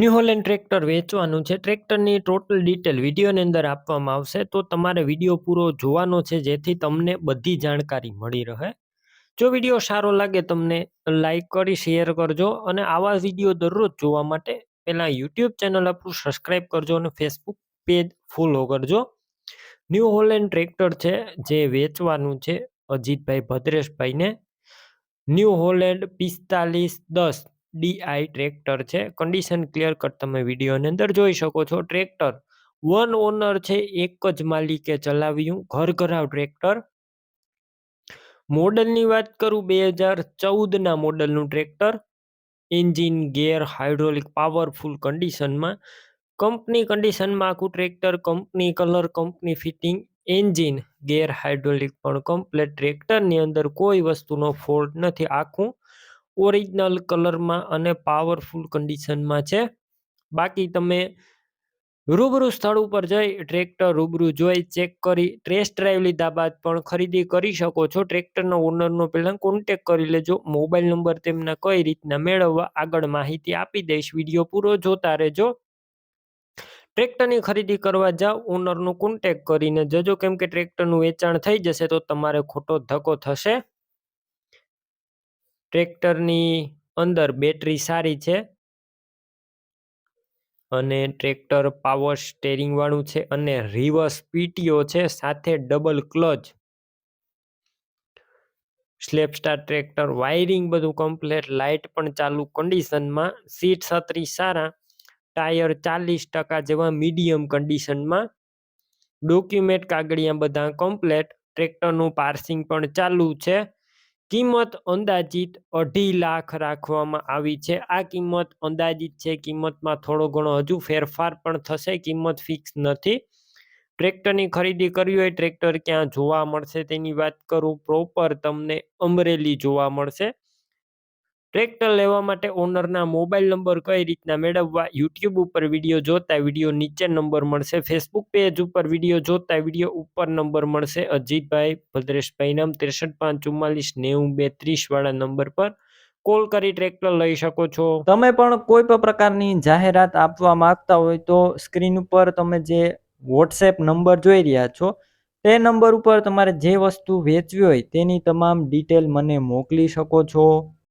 New Holland tractor વેચવાનું છે. ટ્રેક્ટરની ટોટલ ડિટેલ વિડીયોની અંદર આપવામાં આવશે. તો તમારે વીડિયો પૂરો જોવાનો છે, જેથી તમને બધી જાણકારી મળી રહે. જો વીડિયો સારો લાગે, તમને લાઇક કરી, શેર કરજો અને આવા વીડિયો દરરોજ જોવા માટે પહેલાં યુટ્યુબ ચેનલ આપણું સબસ્ક્રાઈબ કરજો અને ફેસબુક પેજ ફોલો કરજો. ન્યૂ હોલેન્ડ ટ્રેક્ટર છે, જે વેચવાનું છે અજીતભાઈ ભદ્રેશભાઈને. ન્યૂ હોલેન્ડ પિસ્તાલીસ દસ ડીઆઈ ટ્રેક્ટર છે. કન્ડિશન ક્લિયર કટ તમે વિડીયોની અંદર જોઈ શકો છો. ટ્રેક્ટર વન ઓનર છે, એક જ માલિકે ચલાવ્યું ઘર ઘરાવ ટ્રેક્ટર. મોડલની વાત કરું બે હજાર ચૌદના મોડલનું tractor. Engine gear hydraulic powerful કન્ડિશનમાં કંપની કન્ડિશનમાં આખું tractor company colour company fitting engine gear hydraulic પણ કમ્પ્લેટ ટ્રેક્ટરની અંદર કોઈ વસ્તુનો ફોલ્ટ નથી. આખું ઓરિજિનલ કલરમાં અને પાવરફુલ કન્ડિશનમાં છે. બાકી તમે રૂબરૂ સ્થળ ઉપર જઈ ટ્રેક્ટર રૂબરૂ જોઈ, ચેક કરી, ટેસ્ટ ડ્રાઈવ લીધા બાદ પણ ખરીદી કરી શકો છો. ટ્રેક્ટરના ઓનરનો પહેલાં કોન્ટેક કરી લેજો. મોબાઈલ નંબર તેમના કઈ રીતના મેળવવા આગળ માહિતી આપી દઈશ. વીડિયો પૂરો જોતા રહેજો. ટ્રેક્ટરની ખરીદી કરવા જાઓ, ઓનરનો કોન્ટેક કરીને જજો. કેમ કે ટ્રેક્ટરનું વેચાણ થઈ જશે તો તમારે ખોટો ધક્કો થશે. ટ્રેક્ટરની અંદર બેટરી સારી છે. અને ટ્રેક્ટર પાવર સ્ટેરિંગવાળું છે અને રિવર્સ પીટીઓ છે, સાથે double clutch self start tractor wiring બધું કમ્પ્લેટ લાઇટ પણ ચાલુ કન્ડિશનમાં સીટ છત્રી સારા ટાયર ચાલીસ ટકા જેવા મીડિયમ કન્ડિશનમાં ડોક્યુમેન્ટ કાગળિયા બધા કમ્પ્લેટ ટ્રેક્ટરનું પાર્સિંગ પણ ચાલુ છે. કિંમત અંદાજિત અઢી લાખ રાખવામાં આવી છે. આ કિંમત અંદાજિત છે. કિંમતમાં થોડો ઘણો હજુ ફેરફાર પણ થશે. કિંમત ફિક્સ નથી. ટ્રેક્ટરની ખરીદી કરવી હોય ટ્રેક્ટર ક્યાં જોવા મળશે તેની વાત કરું. પ્રોપર તમને અમરેલી જોવા મળશે. ટ્રેક્ટર લેવા માટે ઓનરના મોબાઈલ નંબર કઈ રીતના મેળવવા, યુટ્યુબ ઉપર વીડિયો જોતા વીડિયો નીચે નંબર મળશે, ફેસબુક પેજ ઉપર વીડિયો જોતા વીડિયો ઉપર નંબર મળશે. અજીતભાઈ ભદ્રેશભાઈ નામ ત્રેસઠ પાંચ ચુમ્માલીસ નેવું બે ત્રીસ વાળા નંબર પર કોલ કરી ટ્રેક્ટર લઈ શકો છો. તમે પણ કોઈ પણ પ્રકારની જાહેરાત આપવા માંગતા હોય તો સ્ક્રીન ઉપર તમે જે વોટ્સએપ નંબર જોઈ રહ્યા છો, તે નંબર ઉપર તમારે જે વસ્તુ વેચવી હોય તેની તમામ ડિટેલ મને મોકલી શકો છો.